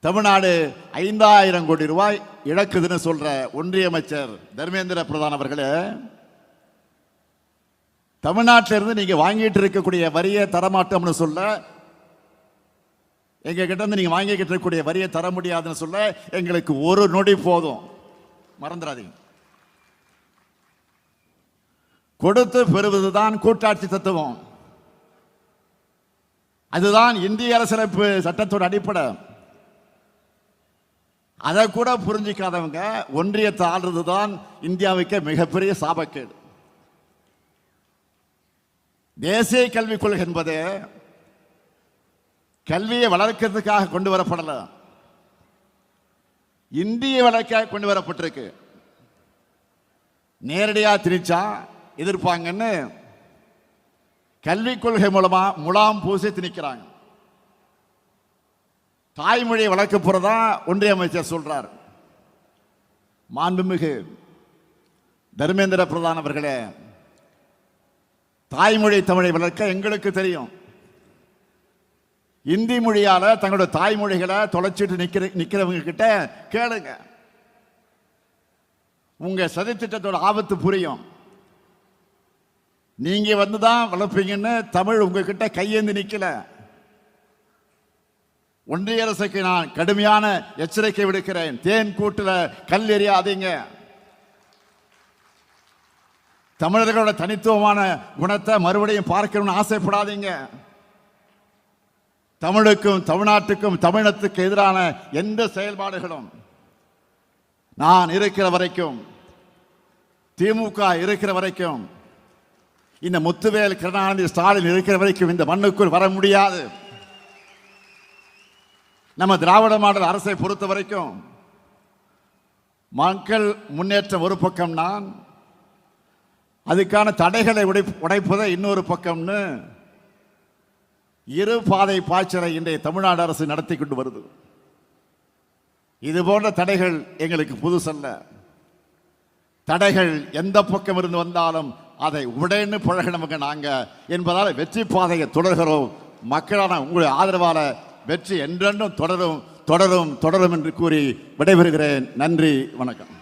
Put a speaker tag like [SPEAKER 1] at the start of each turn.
[SPEAKER 1] தமிழ்நாடு ஐந்தாயிரம் கோடி ரூபாய் இழக்குதுன்னு சொல்ற ஒன்றிய அமைச்சர் தர்மேந்திர பிரதான் அவர்களே தமிழ்நாட்டிலிருந்து நீங்க வாங்கிட்டு இருக்கக்கூடிய வரியை தரமாட்டோம்னு சொல்ல எங்க கிட்ட இருந்து நீங்க வாங்கிக்கிட்டு இருக்கக்கூடிய வரியை தர முடியாதுன்னு சொல்ல எங்களுக்கு ஒரு நொடி போதும். மறந்துடாதீங்க. கொடுத்து பெறுவதுதான் கூட்டாட்சி தத்துவம். அதுதான் இந்திய அரசியலமைப்பு சட்டத்தோட அடிப்படை. அதை கூட புரிஞ்சிக்காதவங்க ஒன்றியத்தை ஆள்றது தான் இந்தியாவுக்கு மிகப்பெரிய சாபக்கேடு. தேசிய கல்விக் கொள்கை என்பது கல்வியை வளர்க்கிறதுக்காக கொண்டு வரப்படல. இந்திய வளர்க்க கொண்டு வரப்பட்டிருக்கு. நேரடியாக திணிச்சா எதிர்ப்பாங்கன்னு கல்விக் கொள்கை மூலமாக முலாம் பூசி திணிக்கிறாங்க. தாய்மொழியை வளர்க்க போகிறதா ஒன்றிய அமைச்சர் சொல்கிறார் மாண்புமிகு தர்மேந்திர பிரதான் அவர்களே தாய்மொழி தமிழை வளர்க்க எங்களுக்கு தெரியும். இந்தி மொழியால் தங்களோட தாய்மொழிகளை தொலைச்சிட்டு நிற்கிற நிற்கிறவங்க கிட்ட கேளுங்க. உங்கள் சதித்திட்டத்தோட ஆபத்து புரியும். நீங்கள் வந்து தான் வளர்ப்பீங்கன்னு தமிழ் உங்ககிட்ட கையேந்து நிற்கலை ஒன்றிய அரசுக்கு நான் கடுமையான எச்சரிக்கை விடுக்கிறேன். தேன் கூட்டுல கல் எறியாதீங்க. தமிழர்களோட தனித்துவமான குணத்தை மறுபடியும் பார்க்கணும்னு ஆசைப்படாதீங்க. தமிழுக்கும் தமிழ்நாட்டுக்கும் தமிழத்துக்கு எதிரான எந்த செயல்பாடுகளும் நான் இருக்கிற வரைக்கும் திமுக இருக்கிற வரைக்கும் இந்த முத்துவேல் கருணாநிதி ஸ்டாலின் இருக்கிற வரைக்கும் இந்த மண்ணுக்குள் வர முடியாது. நம்ம திராவிட மாடல் அரசை பொறுத்த வரைக்கும் மக்கள் முன்னேற்றம் ஒரு பக்கம் நான் அதுக்கான தடைகளை உடை உடைப்பதை இன்னொரு பக்கம்னு இரு பாதை பாய்ச்சலை இன்றைய தமிழ்நாடு அரசு நடத்தி கொண்டு வருது. இது போன்ற தடைகள் எங்களுக்கு புதுசல்ல. தடைகள் எந்த பக்கம் இருந்து வந்தாலும் அதை உடனே பழகினவங்க நாங்கள் என்பதால் வெற்றி பாதையை தொடர்கிறோம். மக்களான உங்களுடைய ஆதரவாளர் வெற்றி என்றென்றும் தொடரும் தொடரும் தொடரும் என்று கூறி விடைபெறுகிறேன். நன்றி வணக்கம்.